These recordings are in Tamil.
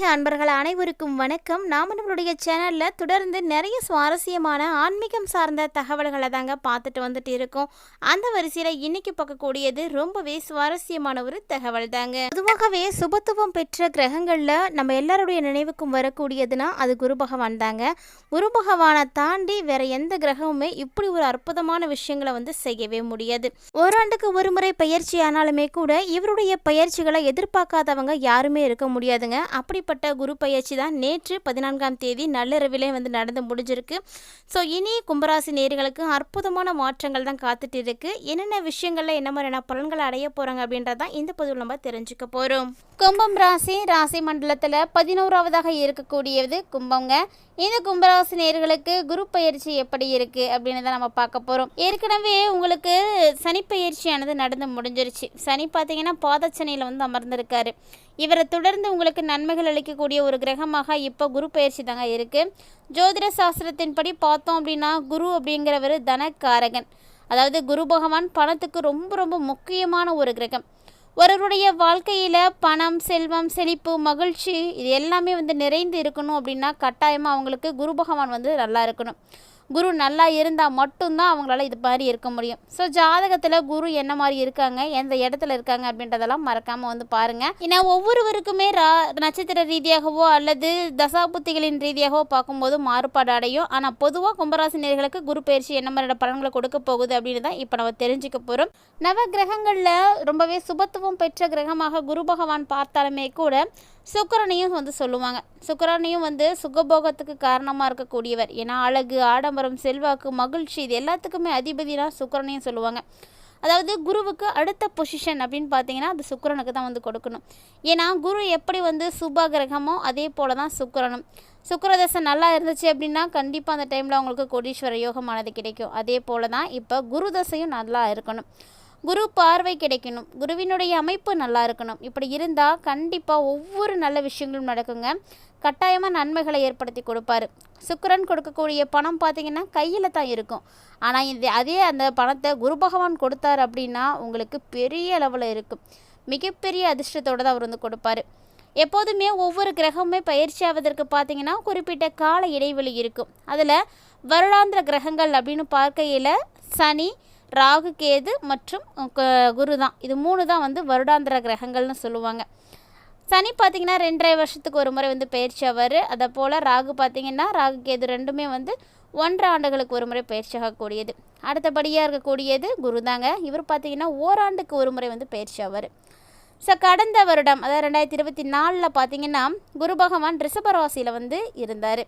ஆன்மீக அன்பர்கள் அனைவருக்கும் வணக்கம். நாம நம்மளுடைய சேனல்ல தொடர்ந்து நிறைய சுவாரஸ்யமான ஆன்மீகம் சார்ந்த தகவல்களை தாங்க பார்த்துட்டு வந்துட்டு இருக்கோம். அந்த வரிசையில இன்னைக்கு பார்க்கக்கூடியது ரொம்பவே சுவாரஸ்யமான ஒரு தகவல் தாங்க. பொதுவாகவே சுபத்துவம் பெற்ற கிரகங்கள்ல நம்ம எல்லாருடைய நினைவுக்கும் வரக்கூடியதுன்னா அது குரு பகவான் தாங்க. குரு பகவானை தாண்டி வேற எந்த கிரகமுமே இப்படி ஒரு அற்புதமான விஷயங்களை வந்து செய்யவே முடியாது. ஓராண்டுக்கு ஒரு முறை பயிற்சி ஆனாலுமே கூட இவருடைய பயிற்சிகளை எதிர்பார்க்காதவங்க யாருமே இருக்க முடியாதுங்க. அப்படி அப்படிப்பட்ட குரு பயிற்சி தான். நேற்று பதினான்காம் தேதி நள்ளிரவிலே வந்து நடந்து முடிஞ்சிருக்கு. ஸோ இனி கும்பராசி நேர்களுக்கு அற்புதமான மாற்றங்கள் தான் காத்துட்டு இருக்கு என்னென்ன விஷயங்கள்ல என்ன மாதிரியான பலன்களை அடைய போறாங்க அப்படின்றதான் இந்த பதிவில் நம்ம தெரிஞ்சுக்க போறோம். கும்பம் ராசி ராசி மண்டலத்தில் பதினோராவதாக இருக்கக்கூடியது கும்பங்க. இந்த கும்பராசி நேர்களுக்கு குரு பயிற்சி எப்படி இருக்கு அப்படின்னு தான் நம்ம பார்க்க போறோம். ஏற்கனவே உங்களுக்கு சனி பயிற்சியானது நடந்து முடிஞ்சிருச்சு. சனி பார்த்தீங்கன்னா பாதச்சனையில் வந்து அமர்ந்திருக்காரு. இவரை தொடர்ந்து உங்களுக்கு நன்மைகள் அளிக்கக்கூடிய ஒரு கிரகமாக இப்போ குரு பயிற்சி தாங்க இருக்கு. ஜோதிட சாஸ்திரத்தின்படி பார்த்தோம் அப்படின்னா குரு அப்படிங்கிறவர் தனக்காரகன். அதாவது குரு பகவான் பணத்துக்கு ரொம்ப ரொம்ப முக்கியமான ஒரு கிரகம். ஒருவருடைய வாழ்க்கையில் பணம் செல்வம் செழிப்பு மகிழ்ச்சி இது எல்லாமே வந்து நிறைந்து இருக்கணும் அப்படின்னா கட்டாயமாக அவங்களுக்கு குரு பகவான் வந்து நல்லா இருக்கணும். குரு நல்லா இருந்தால் மட்டும்தான் அவங்களால இது மாதிரி இருக்க முடியும். ஸோ ஜாதகத்தில் குரு என்ன மாதிரி இருக்காங்க எந்த இடத்துல இருக்காங்க அப்படின்றதெல்லாம் மறக்காமல் வந்து பாருங்கள் ஏன்னா ஒவ்வொருவருக்குமே ரா நட்சத்திர ரீதியாகவோ அல்லது தசாபுத்திகளின் ரீதியாகவோ பார்க்கும்போது மாறுபாடு அடையும். ஆனால் பொதுவாக கும்பராசினியர்களுக்கு குரு பயிற்சி என்ன மாதிரியான பலன்களை கொடுக்க போகுது அப்படின்னு தான் இப்போ நம்ம தெரிஞ்சுக்க போகிறோம் நவ கிரகங்களில் ரொம்பவே சுபத்துவம் பெற்ற கிரகமாக குரு பகவான் பார்த்தாலுமே கூட சுக்கரனையும் வந்து சொல்லுவாங்க. சுக்கரனையும் வந்து சுகபோகத்துக்கு காரணமாக இருக்கக்கூடியவர். ஏன்னா அழகு ஆடம்பரம் செல்வாக்கு மகிழ்ச்சி இது எல்லாத்துக்குமே அதிபதினா சுக்கரனையும் சொல்லுவாங்க. அதாவது குருவுக்கு அடுத்த பொசிஷன் அப்படின்னு பார்த்தீங்கன்னா அது சுக்கரனுக்கு தான் வந்து கொடுக்கணும். ஏன்னா குரு எப்படி வந்து சுப கிரகமோ அதே போல தான் சுக்கரனும். சுக்கரதசை நல்லா இருந்துச்சு அப்படின்னா கண்டிப்பாக அந்த டைமில் அவங்களுக்கு கோடீஸ்வர யோகமானது கிடைக்கும். அதே போல தான் இப்போ குரு தசையும் நல்லா இருக்கணும். குரு பார்வை கிடைக்கணும். குருவினுடைய அமைப்பு நல்லா இருக்கணும். இப்படி இருந்தால் கண்டிப்பாக ஒவ்வொரு நல்ல விஷயங்களும் நடக்குங்க. கட்டாயமாக நன்மைகளை ஏற்படுத்தி கொடுப்பாரு. சுக்கரன் கொடுக்கக்கூடிய பணம் பார்த்தீங்கன்னா கையில் தான் இருக்கும். ஆனால் இது அதே அந்த பணத்தை குரு பகவான் கொடுத்தாரு அப்படின்னா உங்களுக்கு பெரிய அளவில் இருக்கும். மிகப்பெரிய அதிர்ஷ்டத்தோடு தான் அவர் வந்து கொடுப்பாரு. எப்போதுமே ஒவ்வொரு கிரகமுமே பயிற்சி ஆவதற்கு பார்த்தீங்கன்னா குறிப்பிட்ட கால இடைவெளி இருக்கும். அதில் வருடாந்திர கிரகங்கள் அப்படின்னு பார்க்கையில் சனி ராகு கேது மற்றும் குரு தான். இது மூணு தான் வந்து வருடாந்திர கிரகங்கள்னு சொல்லுவாங்க. சனி பார்த்தீங்கன்னா ரெண்டரை வருஷத்துக்கு ஒரு முறை வந்து பயிற்சி ஆவார். அதை போல் ராகு பார்த்தீங்கன்னா ராகு கேது ரெண்டுமே வந்து ஒன்றரை ஆண்டுகளுக்கு ஒரு முறை பயிற்சியாகக்கூடியது அடுத்தபடியாக இருக்கக்கூடியது குரு தாங்க. இவர் பார்த்திங்கன்னா ஓராண்டுக்கு ஒரு முறை வந்து பயிற்சி ஆவார். ஸோ கடந்த வருடம் அதாவது ரெண்டாயிரத்தி இருபத்தி நாலில் பார்த்தீங்கன்னா குரு பகவான் ரிஷபராசியில் வந்து இருந்தார்.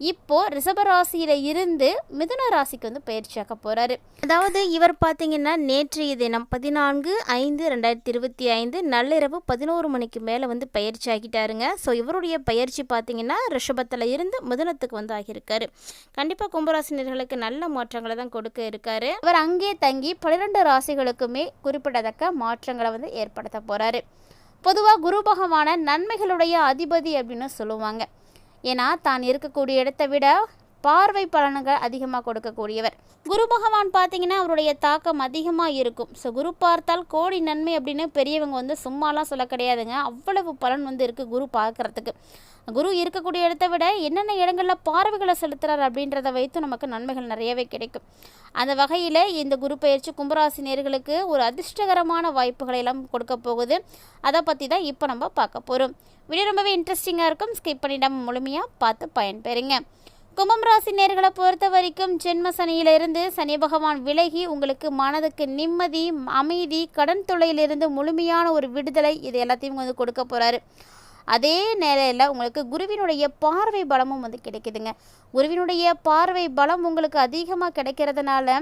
இப்போது ரிஷப ராசியில் இருந்து மிதுன ராசிக்கு வந்து பயிற்சியாக்க போகிறாரு அதாவது இவர் பார்த்தீங்கன்னா நேற்றைய தினம் பதினான்கு ஐந்து ரெண்டாயிரத்தி இருபத்தி ஐந்து நள்ளிரவு பதினோரு மணிக்கு மேலே வந்து பயிற்சி ஆகிட்டாருங்க. ஸோ இவருடைய பயிற்சி பார்த்தீங்கன்னா ரிஷபத்தில் இருந்து மிதுனத்துக்கு வந்து ஆகியிருக்காரு. கண்டிப்பாக கும்பராசினியர்களுக்கு நல்ல மாற்றங்களை தான் கொடுக்க இருக்காரு. அவர் அங்கே தங்கி பன்னிரெண்டு ராசிகளுக்குமே குறிப்பிடத்தக்க மாற்றங்களை வந்து ஏற்படுத்த போகிறாரு பொதுவாக குரு பகவான நன்மைகளுடைய அதிபதி அப்படின்னு சொல்லுவாங்க. ஏன்னா தான் இருக்கக்கூடிய இடத்தை விட பார்வை பலன்கள் அதிகமாக கொடுக்கக்கூடியவர். குரு பகவான் பார்த்தீங்கன்னா அவருடைய தாக்கம் அதிகமாக இருக்கும். ஸோ குரு பார்த்தால் கோடி நன்மை அப்படின்னு பெரியவங்க வந்து சும்மாலாம் சொல்ல கிடையாதுங்க. அவ்வளவு பலன் வந்து இருக்குது குரு பார்க்குறதுக்கு. குரு இருக்கக்கூடிய இடத்த விட என்னென்ன இடங்களில் பார்வைகளை செலுத்துகிறார் அப்படின்றத வைத்து நமக்கு நன்மைகள் நிறையவே கிடைக்கும். அந்த வகையில் இந்த குரு பயிற்சி கும்பராசி நேர்களுக்கு ஒரு அதிர்ஷ்டகரமான வாய்ப்புகளை எல்லாம் கொடுக்க போகுது. அதை பற்றி தான் இப்போ நம்ம பார்க்க போகிறோம் வீடியோ ரொம்பவே இன்ட்ரெஸ்டிங்காக இருக்கும். ஸ்கிப் பண்ணிடாம முழுமையாக பார்த்து பயன்பெறுங்க. கும்பம் ராசி நேர்களை பொறுத்த வரைக்கும் ஜென்ம சனியிலிருந்து சனி பகவான் விலகி உங்களுக்கு மனதுக்கு நிம்மதி அமைதி கடன் தொல்லையிலிருந்து முழுமையான ஒரு விடுதலை இது எல்லாத்தையும் வந்து கொடுக்க போகிறாரு அதே நேரில் உங்களுக்கு குருவினுடைய பார்வை பலமும் வந்து கிடைக்குதுங்க. குருவினுடைய பார்வை பலம் உங்களுக்கு அதிகமாக கிடைக்கிறதுனால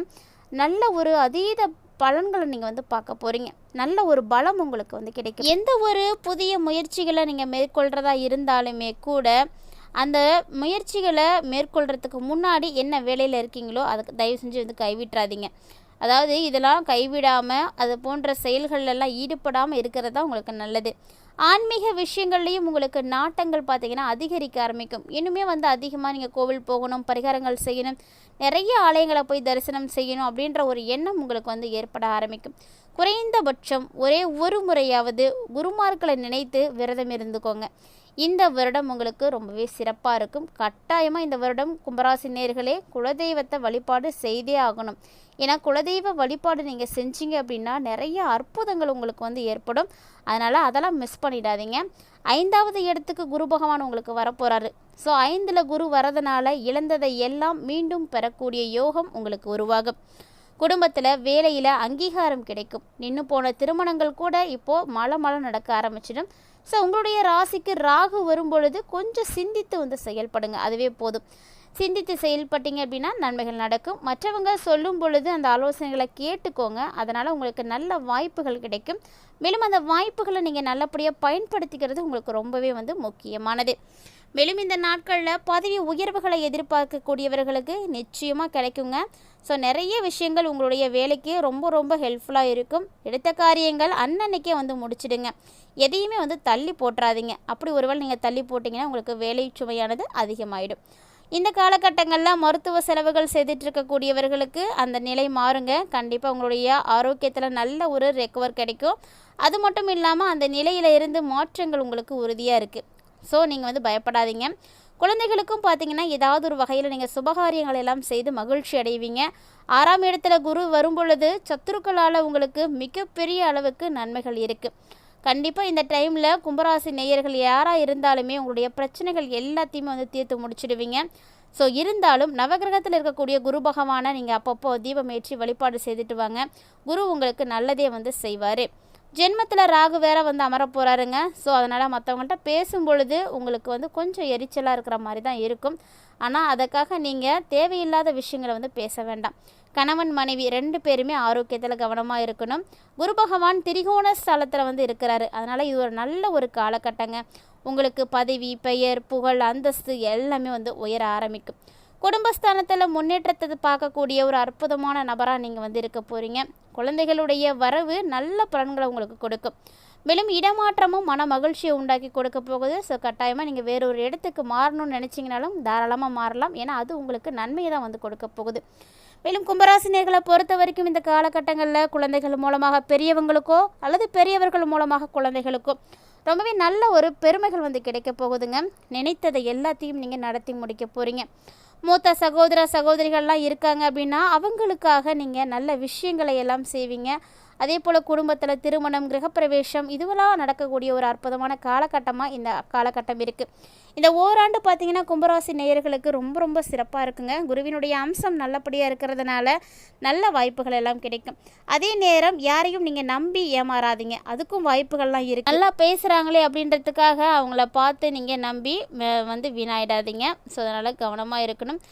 நல்ல ஒரு அதீத பலன்களை நீங்கள் வந்து பார்க்க போகிறீங்க நல்ல ஒரு பலம் உங்களுக்கு வந்து கிடைக்கும். எந்த ஒரு புதிய முயற்சிகளை நீங்கள் மேற்கொள்கிறதா இருந்தாலுமே கூட அந்த முயற்சிகளை மேற்கொள்கிறதுக்கு முன்னாடி என்ன வேலையில் இருக்கீங்களோ அதுக்கு தயவு செஞ்சு வந்து கைவிட்றாதீங்க அதாவது இதெல்லாம் கைவிடாமல் அது போன்ற செயல்களெல்லாம் ஈடுபடாமல் இருக்கிறது தான் உங்களுக்கு நல்லது. ஆன்மீக விஷயங்கள்லையும் உங்களுக்கு நாட்டங்கள் பார்த்தீங்கன்னா அதிகரிக்க ஆரம்பிக்கும். இன்னுமே வந்து அதிகமாக நீங்கள் கோவில் போகணும் பரிகாரங்கள் செய்யணும் நிறைய ஆலயங்களை போய் தரிசனம் செய்யணும் அப்படின்ற ஒரு எண்ணம் உங்களுக்கு வந்து ஏற்பட ஆரம்பிக்கும். குறைந்தபட்சம் ஒரே ஒரு முறையாவது குருமார்களை நினைத்து விரதம் இருந்துக்கோங்க. இந்த வருடம் உங்களுக்கு ரொம்பவே சிறப்பாக இருக்கும். கட்டாயமாக இந்த வருடம் கும்பராசி நேர்களே குலதெய்வத்தை வழிபாடு செய்தே ஆகணும். ஏன்னா குலதெய்வ வழிபாடு நீங்கள் செஞ்சீங்க அப்படின்னா நிறைய அற்புதங்கள் உங்களுக்கு வந்து ஏற்படும். அதனால் அதெல்லாம் மிஸ் பண்ணிடாதீங்க. ஐந்தாவது இடத்துக்கு குரு பகவான் உங்களுக்கு வரப்போகிறாரு ஸோ ஐந்தில் குரு வரதுனால இழந்ததை எல்லாம் மீண்டும் பெறக்கூடிய யோகம் உங்களுக்கு உருவாகும். குடும்பத்தில் வேலையில் அங்கீகாரம் கிடைக்கும். நின்று போன திருமணங்கள் கூட இப்போது மழை மழை நடக்க ஆரம்பிச்சிடும். ஸோ உங்களுடைய ராசிக்கு ராகு வரும் பொழுது கொஞ்சம் சிந்தித்து வந்து செயல்படுங்க. அதுவே போதும். சிந்தித்து செயல்பட்டீங்க அப்படின்னா நன்மைகள் நடக்கும். மற்றவங்க சொல்லும் பொழுது அந்த ஆலோசனைகளை கேட்டுக்கோங்க. அதனால் உங்களுக்கு நல்ல வாய்ப்புகள் கிடைக்கும். மேலும் அந்த வாய்ப்புகளை நீங்கள் நல்லபடியாக பயன்படுத்திக்கிறது உங்களுக்கு ரொம்பவே வந்து முக்கியமானது. மேலும் இந்த நாட்களில் பதவி உயர்வுகளை எதிர்பார்க்கக்கூடியவர்களுக்கு நிச்சயமாக கிடைக்குங்க. ஸோ நிறைய விஷயங்கள் உங்களுடைய வேலைக்கு ரொம்ப ரொம்ப ஹெல்ப்ஃபுல்லாக இருக்கும். எடுத்த காரியங்கள் அன்னன்னைக்கே வந்து முடிச்சிடுங்க. எதையுமே வந்து தள்ளி போட்டுறாதீங்க. அப்படி ஒருவேளை நீங்கள் தள்ளி போட்டிங்கன்னா உங்களுக்கு வேலை சுமையானது அதிகமாகிடும் இந்த காலகட்டங்களில் மருத்துவ செலவுகள் செய்துட்டு இருக்கக்கூடியவர்களுக்கு அந்த நிலை மாறுங்க. கண்டிப்பாக உங்களுடைய ஆரோக்கியத்தில் நல்ல ஒரு ரெக்கவர் கிடைக்கும். அது மட்டும் இல்லாமல் அந்த நிலையில் இருந்து மாற்றங்கள் உங்களுக்கு உறுதியாக இருக்குது ஸோ நீங்கள் வந்து பயப்படாதீங்க. குழந்தைகளுக்கும் பார்த்தீங்கன்னா ஏதாவது ஒரு வகையில் நீங்கள் சுபகாரியங்கள் எல்லாம் செய்து மகிழ்ச்சி அடைவீங்க. ஆறாம் இடத்துல குரு வரும்பொழுது சத்துருக்களால் உங்களுக்கு மிகப்பெரிய அளவுக்கு நன்மைகள் இருக்குது கண்டிப்பாக இந்த டைமில் கும்பராசி நேயர்கள் யாராக இருந்தாலுமே உங்களுடைய பிரச்சனைகள் எல்லாத்தையுமே வந்து தீர்த்து முடிச்சிடுவீங்க. ஸோ இருந்தாலும் நவகிரகத்தில் இருக்கக்கூடிய குரு பகவானை நீங்கள் அப்பப்போ தீபம் ஏற்றி வழிபாடு செய்துட்டு வாங்க. குரு உங்களுக்கு நல்லதே வந்து செய்வார். ஜென்மத்தில் ராகு வேற வந்து அமர போகிறாருங்க ஸோ அதனால் மற்றவங்கள்ட்ட பேசும் பொழுது உங்களுக்கு வந்து கொஞ்சம் எரிச்சலாக இருக்கிற மாதிரி தான் இருக்கும். ஆனால் அதுக்காக நீங்கள் தேவையில்லாத விஷயங்களை வந்து பேச வேண்டாம். கணவன் மனைவி ரெண்டு பேருமே ஆரோக்கியத்தில் கவனமாக இருக்கணும். குரு பகவான் திரிகோண ஸ்தலத்தில் வந்து இருக்கிறாரு. அதனால் இது ஒரு நல்ல ஒரு காலகட்டங்க. உங்களுக்கு பதவி பெயர் புகழ் அந்தஸ்து எல்லாமே வந்து உயர ஆரம்பிக்கும். குடும்பஸ்தானத்தில் முன்னேற்றத்தை பார்க்கக்கூடிய ஒரு அற்புதமான நபராக நீங்கள் வந்து இருக்க போகிறீங்க குழந்தைகளுடைய வரவு நல்ல பலன்களை உங்களுக்கு கொடுக்கும். மேலும் இடமாற்றமும் மன மகிழ்ச்சியை உண்டாக்கி கொடுக்க போகுது. ஸோ கட்டாயமாக நீங்கள் வேறொரு இடத்துக்கு மாறணும்னு நினச்சிங்கனாலும் தாராளமாக மாறலாம். ஏன்னா அது உங்களுக்கு நன்மையை தான் வந்து கொடுக்க போகுது. மேலும் கும்பராசினியர்களை பொறுத்த வரைக்கும் இந்த காலகட்டங்களில் குழந்தைகள் மூலமாக பெரியவங்களுக்கோ அல்லது பெரியவர்கள் மூலமாக குழந்தைகளுக்கோ ரொம்பவே நல்ல ஒரு பெருமைகள் வந்து கிடைக்க போகுதுங்க. நினைத்ததை எல்லாத்தையும் நீங்கள் நடத்தி முடிக்க போகிறீங்க மூத்த சகோதர சகோதரிகள்லாம் இருக்காங்க அப்படின்னா அவங்களுக்காக நீங்கள் நல்ல விஷயங்களை எல்லாம் செய்வீங்க. அதே போல் குடும்பத்தில் திருமணம் கிரகப்பிரவேசம் இதுவெல்லாம் நடக்கக்கூடிய ஒரு அற்புதமான காலகட்டமாக இந்த காலகட்டம் இருக்குது இந்த ஓராண்டு பார்த்தீங்கன்னா கும்பராசி நேயர்களுக்கு ரொம்ப ரொம்ப சிறப்பாக இருக்குங்க. குருவினுடைய அம்சம் நல்லபடியாக இருக்கிறதுனால நல்ல வாய்ப்புகள் எல்லாம் கிடைக்கும். அதே நேரம் யாரையும் நீங்கள் நம்பி ஏமாறாதீங்க. அதுக்கும் வாய்ப்புகள்லாம் இருக்குது நல்லா பேசுகிறாங்களே அப்படின்றதுக்காக அவங்கள பார்த்து நீங்கள் நம்பி வந்து வீணாயிடாதீங்க. ஸோ அதனால் கவனமாக இருக்கணும்.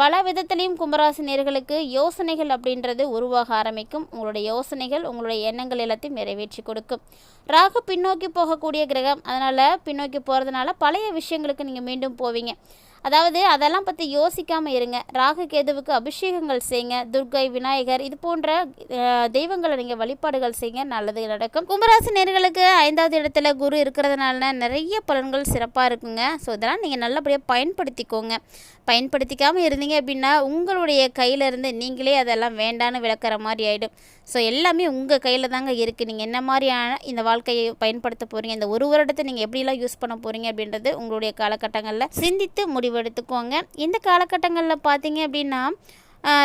பல விதத்திலையும் கும்பராசி நேர்களுக்கு யோசனைகள் அப்படின்றது உருவாக ஆரம்பிக்கும். உங்களுடைய யோசனைகள் உங்களுடைய எண்ணங்கள் எல்லாத்தையும் நிறைவேற்றி கொடுக்கும். ராகு பின்னோக்கி போகக்கூடிய கிரகம். அதனால் பின்னோக்கி போகிறதுனால பழைய விஷயங்களுக்கு நீங்கள் மீண்டும் போவீங்க. அதாவது அதெல்லாம் பற்றி யோசிக்காமல் இருங்க. ராகு கேதுவுக்கு அபிஷேகங்கள் செய்யுங்க. துர்கை விநாயகர் இது போன்ற தெய்வங்களை நீங்கள் வழிபாடுகள் செய்யுங்க. நல்லது நடக்கும். கும்பராசி நேர்களுக்கு ஐந்தாவது இடத்துல குரு இருக்கிறதுனால நிறைய பலன்கள் சிறப்பாக இருக்குங்க. ஸோ இதெல்லாம் நீங்கள் நல்லபடியாக பயன்படுத்திக்கோங்க. பயன்படுத்திக்காமல் இருந்தீங்க அப்படின்னா உங்களுடைய கையிலேருந்து நீங்களே அதெல்லாம் வேண்டான்னு விளக்குற மாதிரி ஆகிடும் ஸோ எல்லாமே உங்கள் கையில் தாங்க இருக்குது நீங்கள் என்ன மாதிரியான இந்த வாழ்க்கையை பயன்படுத்த போகிறீங்க இந்த ஒரு வருடத்தை நீங்கள் எப்படிலாம் யூஸ் பண்ண போகிறீங்க அப்படின்றது உங்களுடைய காலகட்டங்களில் சிந்தித்து முடிவெடுத்துக்கோங்க. இந்த காலகட்டங்களில் பார்த்தீங்க அப்படின்னா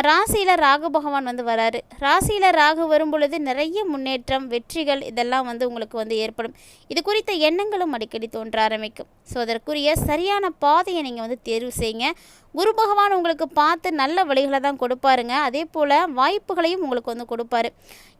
ராசியில் ராகு பகவான் வந்து வராரு. ராசியில் ராகு வரும் பொழுது நிறைய முன்னேற்றம் வெற்றிகள் இதெல்லாம் வந்து உங்களுக்கு வந்து ஏற்படும். இது குறித்த எண்ணங்களும் அடிக்கடி தோன்ற ஆரம்பிக்கும். ஸோ அதற்குரிய சரியான பாதையை நீங்கள் வந்து தேர்வு செய்யுங்க. குரு பகவான் உங்களுக்கு பார்த்து நல்ல வழிகளை தான் கொடுப்பாருங்க. அதே போல் வாய்ப்புகளையும் உங்களுக்கு வந்து கொடுப்பாரு.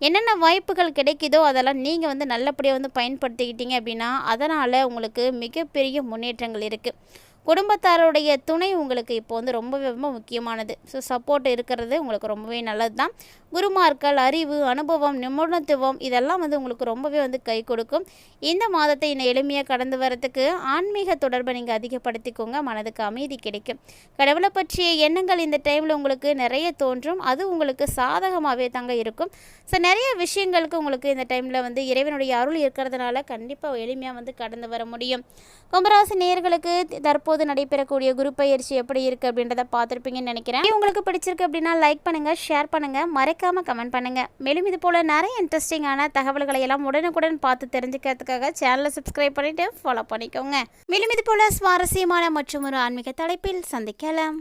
என்னென்ன வாய்ப்புகள் கிடைக்குதோ அதெல்லாம் நீங்கள் வந்து நல்லபடியாக வந்து பயன்படுத்திக்கிட்டீங்க அப்படின்னா அதனால் உங்களுக்கு மிகப்பெரிய முன்னேற்றங்கள் இருக்குது குடும்பத்தாருடைய துணை உங்களுக்கு இப்போ வந்து ரொம்பவே ரொம்ப முக்கியமானது. ஸோ சப்போர்ட் இருக்கிறது உங்களுக்கு ரொம்பவே நல்லது தான் குருமார்கள் அறிவு அனுபவம் நிபுணத்துவம் இதெல்லாம் வந்து உங்களுக்கு ரொம்பவே வந்து கை கொடுக்கும். இந்த மாதத்தை இன்னும் எளிமையாக கடந்து வரத்துக்கு ஆன்மீக தொடர்பை நீங்கள் அதிகப்படுத்திக்கோங்க. மனதுக்கு அமைதி கிடைக்கும். கடவுளை பற்றிய எண்ணங்கள் இந்த டைமில் உங்களுக்கு நிறைய தோன்றும். அது உங்களுக்கு சாதகமாகவே தாங்க இருக்கும். ஸோ நிறைய விஷயங்களுக்கு உங்களுக்கு இந்த டைமில் வந்து இறைவனுடைய அருள் இருக்கிறதுனால கண்டிப்பாக எளிமையாக வந்து கடந்து வர முடியும். கும்பராசி நேர்களுக்கு தற்போது தற்போது நடைபெறக்கூடிய குரு பயிற்சி எப்படி இருக்குது அப்படின்றத பார்த்துருப்பீங்கன்னு நினைக்கிறேன். உங்களுக்கு பிடிச்சிருக்கு அப்படின்னா லைக் பண்ணுங்கள் ஷேர் பண்ணுங்கள் மறக்காமல் கமெண்ட் பண்ணுங்கள் மேலும் இது போல் நிறைய இன்ட்ரெஸ்டிங்கான தகவல்களை எல்லாம் உடனுக்குடன் பார்த்து தெரிஞ்சுக்கிறதுக்காக சேனலை சப்ஸ்கிரைப் பண்ணிவிட்டு ஃபாலோ பண்ணிக்கோங்க. மேலும் இது போல் சுவாரஸ்யமான மற்றும் ஒரு ஆன்மீக தலைப்பில் சந்திக்கலாம்.